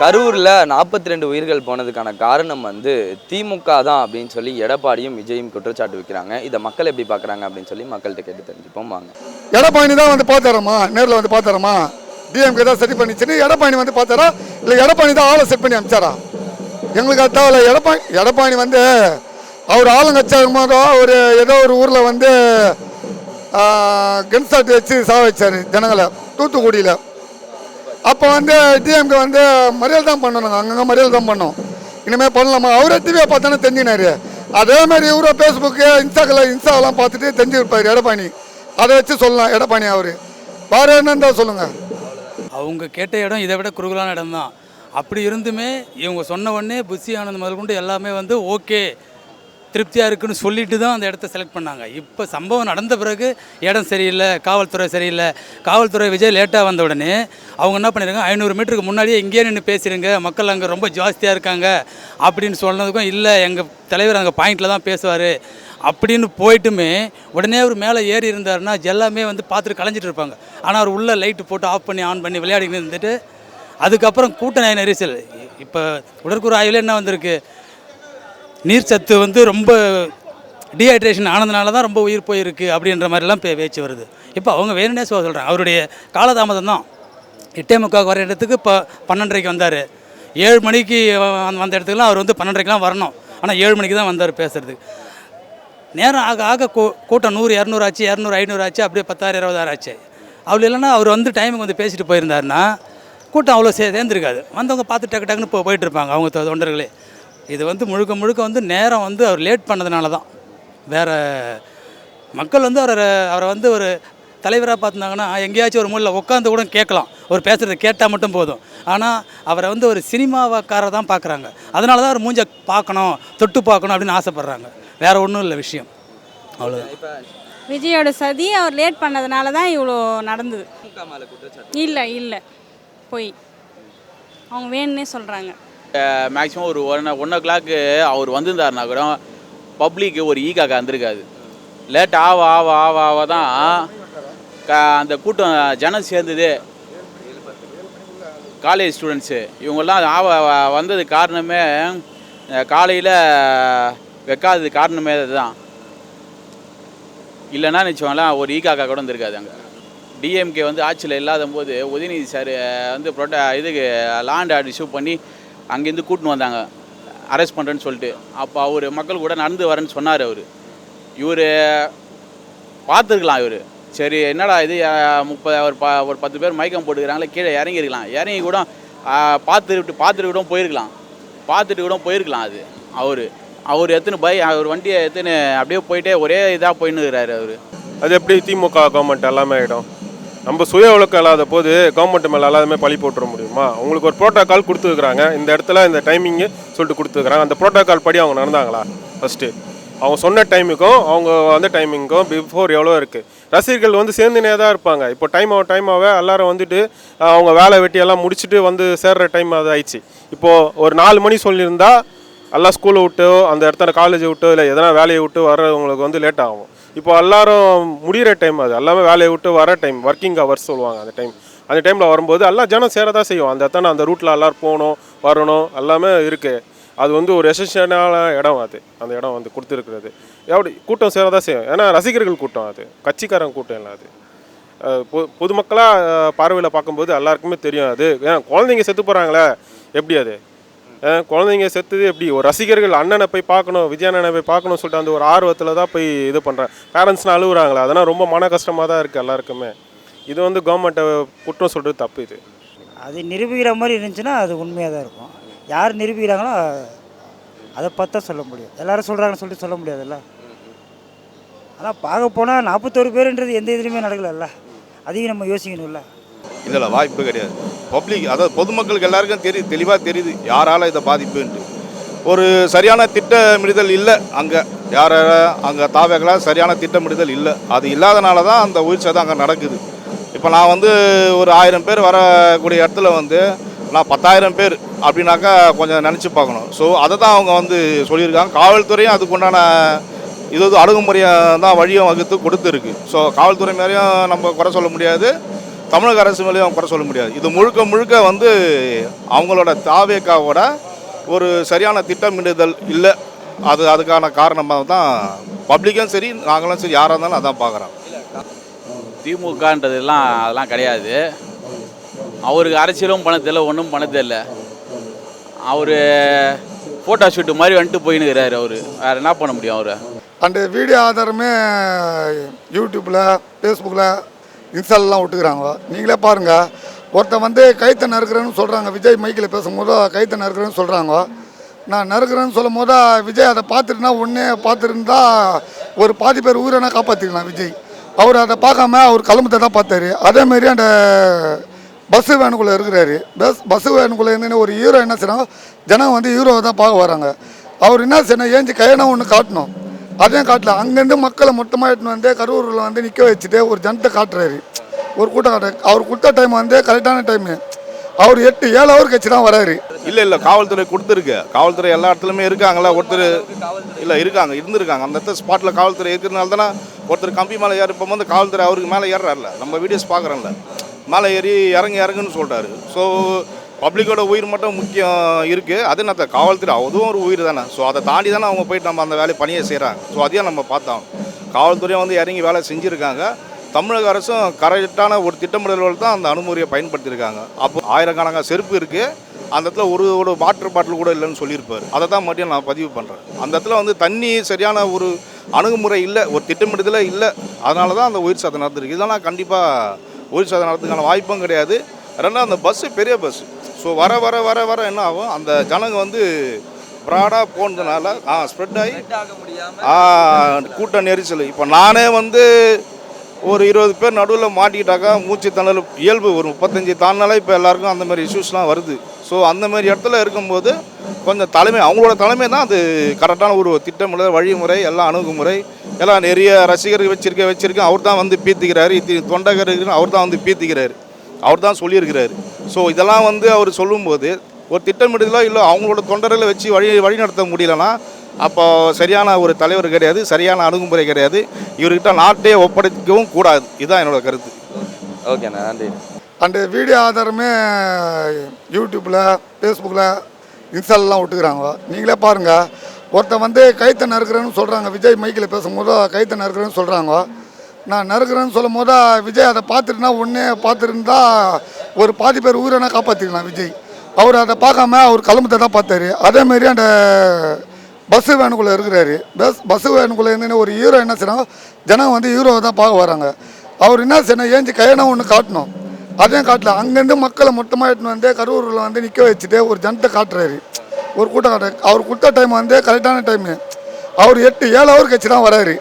கரூரில் நாற்பத்தி ரெண்டு உயிர்கள் போனதுக்கான காரணம் வந்து திமுக தான் அப்படின்னு சொல்லி எடப்பாடியும் விஜயும் குற்றச்சாட்டு வைக்கிறாங்க. இதை மக்கள் எப்படி பார்க்குறாங்க அப்படின்னு சொல்லி மக்கள்கிட்ட கேட்டு தெரிஞ்சுப்போம். வாங்க. எடப்பாடி தான் வந்து பார்த்தாரம்மா நேரில் வந்து பார்த்தாரம்மா டிஎம்கே தான் சரி பண்ணிச்சுன்னு எடப்பாடி வந்து பார்த்தாரா? இல்லை எடப்பாடி தான் ஆளை செட் பண்ணி அமிச்சாரா? எங்களுக்கு அது எடப்பாடி எடப்பாடி வந்து அவர் ஆளுங்கட்சாகும் போதோ ஒரு ஏதோ ஒரு ஊரில் வந்து கன்சாட் வச்சு சாக வச்சார் ஜனங்களை. தூத்துக்குடியில். அப்போ வந்து டிஎம்கே வந்து மறியல் தான் பண்ணணுங்க அங்கங்கே மறியல் தான் பண்ணோம். இனிமேல் பண்ணலாமா? அவரே டிவியை பார்த்தானே தெரிஞ்சினாரு. அதே மாதிரி இவரோ ஃபேஸ்புக்கு இன்ஸ்டாக்கில் இன்ஸ்டாவெல்லாம் பார்த்துட்டு தெரிஞ்சிருப்பார் எடப்பாடி. அதை வச்சு சொல்லலாம் எடப்பாடி அவர். வேறு என்னன்னு தான் சொல்லுங்கள் அவங்க கேட்ட இடம் இதை விட குறுகலான இடம் தான் அப்படி இருந்துமே இவங்க சொன்ன உடனே புஷி ஆனந்த் முதல் கொண்டு எல்லாமே வந்து ஓகே திருப்தியாக இருக்குன்னு சொல்லிட்டு தான் அந்த இடத்த செலக்ட் பண்ணாங்க. இப்போ சம்பவம் நடந்த பிறகு இடம் சரியில்லை காவல்துறை சரியில்லை. காவல்துறை விஜய் லேட்டாக வந்த உடனே அவங்க என்ன பண்ணிருக்காங்க ஐநூறு மீட்டருக்கு முன்னாடியே இங்கேயே நின்று பேசிடுங்க மக்கள் அங்கே ரொம்ப ஜாஸ்தியாக இருக்காங்க அப்படின்னு சொன்னதுக்கும் இல்லை எங்கள் தலைவர் அங்கே பாயிண்டில் தான் பேசுவார் அப்படின்னு போயிட்டுமே உடனே அவர் மேலே ஏறி இருந்தாருன்னா எல்லாமே வந்து பார்த்துட்டு கலைஞ்சிட்டு இருப்பாங்க. ஆனால் அவர் உள்ளே லைட்டு போட்டு ஆஃப் பண்ணி ஆன் பண்ணி விளையாடிக்கிட்டு இருந்துட்டு அதுக்கப்புறம் கூட்ட நாய நெரிசல். இப்போ உடற்கூறு ஆய்வில் என்ன வந்திருக்கு? நீர் சத்து வந்து ரொம்ப டீஹைட்ரேஷன் ஆனதுனால தான் ரொம்ப உயிர் போயிருக்கு அப்படின்ற மாதிரிலாம் பே பேச்சு வருது. இப்போ அவங்க வேணுனே சொல்ல சொல்கிறாங்க அவருடைய காலதாமதம் தான். எட்டே முக்கால் வர இடத்துக்கு இப்போ பன்னெண்டரைக்கு வந்தார். ஏழு மணிக்கு வந்த இடத்துக்குலாம் அவர் வந்து பன்னெண்டரைக்கெலாம் வரணும். ஆனால் ஏழு மணிக்கு தான் வந்தார் பேசுகிறதுக்கு நேரம் ஆக ஆக கூ கூட்டம் நூறு இரநூறு ஆச்சு இரநூறு ஐநூறு ஆச்சு அப்படியே பத்தாயிரம் இருபதாயிரம் ஆச்சு. அவ்வளோ இல்லைன்னா அவர் வந்து டைமுக்கு வந்து பேசிட்டு போயிருந்தாருன்னா கூட்டம் அவ்வளோ சே சேர்ந்துருக்காது. வந்தவங்க பார்த்து டக்கு டக்குன்னு போ போயிட்டு இருப்பாங்க அவங்க தொண்டர்களே. இது வந்து முழுக்க முழுக்க வந்து நேரம் வந்து அவர் லேட் பண்ணதுனால தான். வேறு மக்கள் வந்து அவரை அவரை வந்து ஒரு தலைவராக பார்த்துருந்தாங்கன்னா எங்கேயாச்சும் ஒரு மூலையில் உட்காந்து கூட கேட்கலாம். ஒரு பேசுகிறத கேட்டால் மட்டும் போதும். ஆனால் அவரை வந்து ஒரு சினிமாவாக்காரர் தான் பார்க்குறாங்க. அதனால தான் அவர் மூஞ்ச பார்க்கணும் தொட்டு பார்க்கணும் அப்படின்னு ஆசைப்பட்றாங்க. வேறு ஒன்றும் இல்லை விஷயம். அவ்வளோதான் விஜயோட சதி அவர் லேட் பண்ணதுனால தான் இவ்வளோ நடந்தது. இல்லை இல்லை. போய். அவங்க வேணும்னே சொல்கிறாங்க மேக்ஸிமம் ஒரு ஒன் ஒன் ஓ கிளாக்கு அவர் வந்திருந்தாருனா கூட பப்ளிக்கு ஒரு ஈ காக்கா வந்திருக்காது லேட் ஆவ ஆவ ஆவ ஆவ தான் அந்த கூட்டம் ஜனம் சேர்ந்தது. காலேஜ் ஸ்டூடெண்ட்ஸு இவங்கெல்லாம் ஆவ வந்தது காரணமே காலையில் வைக்காதது காரணமே அதுதான். இல்லைன்னா நினச்சோங்களேன் ஒரு ஈ காக்கா கூட வந்திருக்காது அங்கே. டிஎம்கே வந்து ஆட்சியில் இல்லாத போது உதயநிதி சார் வந்து ப்ரொட்ட இதுக்கு லேண்ட் ஆர்டர் இஷ்யூ பண்ணி அங்கேருந்து கூட்டின்னு வந்தாங்க. அரெஸ்ட் பண்ணுறேன்னு சொல்லிட்டு. அப்போ அவர் மக்கள் கூட நடந்து வரேன்னு சொன்னார் அவர். இவர் பார்த்துருக்கலாம் இவர். சரி என்னடா இது? முப்பது ஒரு ப ஒரு பத்து பேர் மயக்கம் போட்டுக்கிறாங்களே கீழே இறங்கியிருக்கலாம் இறங்கி கூட பார்த்துட்டு பார்த்துட்டு கூட போயிருக்கலாம். பார்த்துட்டு கூட போயிருக்கலாம் அது அவர். அவர் எத்தனை பை அவர் வண்டியை எத்தனை அப்படியே போயிட்டே ஒரே இதாக போயின்னு இருக்கிறாரு அவர். அது எப்படி திமுக கவர்மெண்ட் எல்லாமே ஆகிடும் நம்ம சுய ஒழுக்கம் இல்லாத போது கவர்மெண்ட் மேலே எல்லாருமே பழி போட்டுற முடியுமா? உங்களுக்கு ஒரு ப்ரோட்டோக்கால் கொடுத்துருக்குறாங்க. இந்த இடத்துல இந்த டைமிங்கு சொல்லிட்டு கொடுத்துருக்குறாங்க. அந்த ப்ரோட்டோக்கால் படி அவங்க நடந்தாங்களா? ஃபஸ்ட்டு அவங்க சொன்ன டைமுக்கும் அவங்க வந்த டைமிங்க்கும் பிஃபோர் எவ்வளோ இருக்குது ரசிகர்கள் வந்து சேர்ந்துனே தான் இருப்பாங்க. இப்போ டைம் ஆக டைம் ஆக எல்லாரும் வந்துட்டு அவங்க வேலை வெட்டி எல்லாம் முடிச்சுட்டு வந்து சேர்ற டைம் அது ஆயிடுச்சு. இப்போது ஒரு நாலு மணி சொல்லியிருந்தா எல்லாம் ஸ்கூலை விட்டோ அந்த இடத்துல காலேஜை விட்டோ இல்லை எதனா வேலையை விட்டு வர்றவங்களுக்கு வந்து லேட் ஆகும். இப்போ எல்லாரும் முடிகிற டைம் அது. எல்லாமே வேலையை விட்டு வர டைம் ஒர்க்கிங் ஹவர்ஸ் சொல்லுவாங்க அந்த டைம் அந்த டைமில் வரும்போது எல்லாம் ஜனம் சேர தான் செய்யும். அந்த இடத்துல அந்த ரூட்டில் எல்லோரும் போகணும் வரணும் எல்லாமே இருக்குது அது வந்து ஒரு எசன்ஷியலான இடம் அது. அந்த இடம் வந்து கொடுத்துருக்குறது. எப்படி? கூட்டம் சேர தான் செய்யும். ஏன்னா ரசிகர்கள் கூட்டம் அது. கட்சிக்காரங்க கூட்டம் இல்லை அது. பொ பொதுமக்களாக பார்வையில் பார்க்கும்போது எல்லாருக்குமே தெரியும் அது. ஏன்னா குழந்தைங்க செத்து போகிறாங்களே எப்படி அது? குழந்தைங்க செத்துது எப்படி? ஒரு ரசிகர்கள் அண்ணனை போய் பார்க்கணும் விஜய் அண்ணனை போய் பார்க்கணும்னு சொல்லிட்டு அந்த ஒரு ஆர்வத்தில் தான் போய் இது பண்ணுறேன் பேரண்ட்ஸ்னால் அழுகுறாங்களே அதெல்லாம் ரொம்ப மன கஷ்டமாக தான் இருக்குது எல்லாருக்குமே. இது வந்து கவர்மெண்ட்டை குற்றம் சொல்கிறது தப்பு இது. அது நிரூபிக்கிற மாதிரி இருந்துச்சுன்னா அது உண்மையாக தான் இருக்கும். யார் நிரூபிக்கிறாங்களோ அதை பார்த்தா சொல்ல முடியும். எல்லாரும் சொல்கிறாங்கன்னு சொல்லிட்டு சொல்ல முடியாதுல்ல? ஆனால் பார்க்க போனால் நாற்பத்தோரு பேருன்றது எந்த இதுலையுமே நடக்கலைல்ல? அதையும் நம்ம யோசிக்கணும்ல? இதில் வாய்ப்பு கிடையாது. பப்ளிக் அதாவது பொதுமக்களுக்கு எல்லாருக்கும் தெரியுது தெளிவாக தெரியுது யாரால இதை பாதிப்புன்ட்டு. ஒரு சரியான திட்டமிடுதல் இல்லை அங்கே. யார அங்கே தாவேக்கெல்லாம் சரியான திட்டமிடுதல் இல்லை. அது இல்லாதனால தான் அந்த உயிர் சேதம் அங்கே நடக்குது. இப்போ நான் வந்து ஒரு ஆயிரம் பேர் வரக்கூடிய இடத்துல வந்து நான் பத்தாயிரம் பேர் அப்படின்னாக்கா கொஞ்சம் நினச்சி பார்க்கணும். ஸோ அதை தான் அவங்க வந்து சொல்லியிருக்காங்க. காவல்துறையும் அதுக்கு உண்டான இது வந்து அணுகுமுறையை தான் வழியும் வகுத்து கொடுத்துருக்கு. ஸோ காவல்துறை மேலேயும் நம்ம குறை சொல்ல முடியாது. தமிழக அரசு மேலேயும் குறை சொல்ல முடியாது. இது முழுக்க முழுக்க வந்து அவங்களோட தாவேக்காவோட ஒரு சரியான திட்டமிடுதல் இல்லை. அது அதுக்கான காரணமாக தான் பப்ளிக்கும் சரி நாங்களும் சரி யாராக இருந்தாலும் அதான் பார்க்குறோம். திமுகன்றதெல்லாம் அதெல்லாம் கிடையாது. அவருக்கு அரசியலும் பண்ணதில்லை ஒன்றும் பண்ணதில்லை அவர் ஃபோட்டோ ஷூட்டு மாதிரி வந்துட்டு போயின்னுக்கிறாரு அவர். வேறு என்ன பண்ண முடியும் அவர்? அந்த வீடியோ ஆதாரமே யூடியூப்பில் ஃபேஸ்புக்கில் இன்ஸ்டாலெலாம் விட்டுக்கிறாங்க நீங்களே பாருங்கள் ஒருத்தன் வந்து கைத்தை நறுக்கிறேன்னு சொல்கிறாங்க விஜய் மைக்கில் பேசும்போது கைத்தை நறுக்கிறேன்னு சொல்கிறாங்க நான் நறுக்கிறேன்னு சொல்லும் போது விஜய் அதை பார்த்துட்டுனா ஒன்றே பார்த்துருந்தா ஒரு பாதி பேர் உயிரை காப்பாற்றிக்கலாம் விஜய். அவர் அதை பார்க்காம அவர் கிளம்பத்தை தான் பார்த்தாரு. அதேமாரி அந்த பஸ்ஸு வேனுக்குள்ளே இருக்கிறாரு. பஸ் பஸ்ஸு வேனுக்குள்ளே இருந்து ஒரு ஹீரோ என்ன செய்யணும் ஜனம் வந்து ஹீரோவை தான் பார்க்க வராங்க. அவர் என்ன செய்யணும் ஏஞ்சி கையனா ஒன்று காட்டணும். அதையும் காட்டல அங்கேருந்து மக்களை மொத்தமாக எடுத்துன்னு வந்து கரூரில் வந்து நிற்க வச்சுட்டு ஒரு ஜனத்தை காட்டுறாரு. ஒரு கூட்டம் காட்டுறாரு அவர் கொடுத்த டைம் வந்து கரெக்டான டைமு அவர் எட்டு ஏழு ஹவர் கட்சி தான் வராரு. இல்லை இல்லை காவல்துறை கொடுத்துருக்கு. காவல்துறை எல்லா இடத்துலையுமே இருக்காங்களா ஒருத்தர் இல்லை இருக்காங்க இருந்திருக்காங்க. அந்த இடத்துல ஸ்பாட்டில் காவல்துறை இருக்கிறதுனால தானே ஒருத்தர் கம்பி மேலே ஏறி போகும்போது காவல்துறை அவருக்கு மேலே ஏறுறாருல நம்ம வீடியோஸ் பார்க்குறோம்ல. மேலே ஏறி இறங்கி இறங்குன்னு சொல்கிறாரு ஸோ பப்ளிக்கோட உயிர் மட்டும் முக்கியம் இருக்குது அது நான் காவல்துறை அதுவும் ஒரு உயிர் தானே. ஸோ அதை தாண்டி தானே அவங்க போயிட்டு நம்ம அந்த வேலையை பணியை செய்கிறாங்க ஸோ அதையும் நம்ம பார்த்தோம். காவல்துறையும் வந்து இறங்கி வேலை செஞ்சுருக்காங்க. தமிழக அரசும் கரெக்டான ஒரு திட்டமிடல்கள் தான் அந்த அனுமதியை பயன்படுத்தியிருக்காங்க. அப்போ ஆயிரக்கணக்கான செருப்பு இருக்குது அந்த இடத்துல ஒரு ஒரு வாட்டர் பாட்டில் கூட இல்லைன்னு சொல்லியிருப்பார். அதை தான் மறுபடியும் நான் பதிவு பண்ணுறேன் அந்த இடத்துல வந்து தண்ணி சரியான ஒரு அணுகுமுறை இல்லை ஒரு திட்டமிடுதலே இல்லை. அதனால தான் அந்த உயிர் சாதனை நடந்திருக்கு. இதெல்லாம் கண்டிப்பாக உயிர் சாதனை நடத்துக்கான வாய்ப்பும் கிடையாது. ரெண்டாவது அந்த பஸ்ஸு பெரிய பஸ்ஸு ஸோ வர வர வர வர என்ன ஆகும்? அந்த ஜனங்க வந்து ப்ராடாக போனதுனால ஆ ஸ்ப்ரெட் ஆகி கூட்ட நெரிசல். இப்போ நானே வந்து ஒரு இருபது பேர் நடுவில் மாட்டிக்கிட்டாக்கா மூச்சு திணறல் இயல்பு ஒரு முப்பத்தஞ்சு தாண்டினாலே இப்போ எல்லாருக்கும் அந்த மாதிரி இஷ்யூஸ்லாம் வருது. ஸோ அந்த மாதிரி இடத்துல இருக்கும்போது கொஞ்சம் தலைமை அவங்களோட தலைமை தான் அது கரெக்டான ஒரு திட்டமிடல் வழிமுறை எல்லாம் அணுகுமுறை எல்லாம் நிறைய ரசிகர்கள் வச்சிருக்க வச்சிருக்க அவர் தான் வந்து பீத்திக்கிறாரு. இது தொண்டகர் அவர் தான் வந்து பீத்திக்கிறாரு. அவர் தான் சொல்லியிருக்கிறாரு. ஸோ இதெல்லாம் வந்து அவர் சொல்லும்போது ஒரு திட்டமிடுதலோ இல்லை அவங்களோட தொண்டர்களை வச்சு வழி வழி நடத்த முடியலன்னா அப்போ சரியான ஒரு தலைவர் கிடையாது சரியான அணுகுமுறை கிடையாது. இவர்கிட்ட நாட்டே ஒப்படைக்கவும் கூடாது. இதுதான் என்னோட கருத்து. ஓகேண்ணா நன்றி. அந்த வீடியோ ஆதாரமே யூடியூப்பில் ஃபேஸ்புக்கில் இன்ஸ்டாலெலாம் விட்டுக்கிறாங்க நீங்களே பாருங்கள் ஒருத்தன் வந்து கைத்தை நறுக்கிறேன்னு சொல்கிறாங்க விஜய் மைக்கில் பேசும்போது கைத்தை நறுக்கிறேன்னு சொல்கிறாங்க நான் நறுக்கிறேன்னு சொல்லும் போது விஜய் அதை பார்த்துட்டுனா ஒன்றே பார்த்துருந்தா ஒரு பாதி பேர் உயிரினா காப்பாற்றிக்கலாம் விஜய். அவர் அதை பார்க்காம அவர் கிளம்பத்தை தான் பார்த்தாரு. அதேமாரி அந்த பஸ்ஸு வேனுக்குள்ளே இருக்கிறாரு. பஸ் பஸ்ஸு வேனுக்குள்ளே இருந்து ஒரு ஹீரோ என்ன செய்யணும் ஜனம் வந்து ஹீரோவை தான் பார்க்க வராங்க. அவர் என்ன செய்யணும் ஏஞ்சி கையனா ஒன்று காட்டணும். அதையும் காட்டல. அங்கேருந்து மக்களை மொத்தமாக எடுத்துன்னு வந்து கரூரில் வந்து நிற்க வச்சுட்டு ஒரு ஜனத்தை காட்டுறாரு. ஒரு கூட்டம் காட்டுறாரு. அவர் கொடுத்த டைம் வந்து கரெக்டான டைமு அவர் எட்டு ஏழு ஹவர் கழிச்சு தான் வராரு.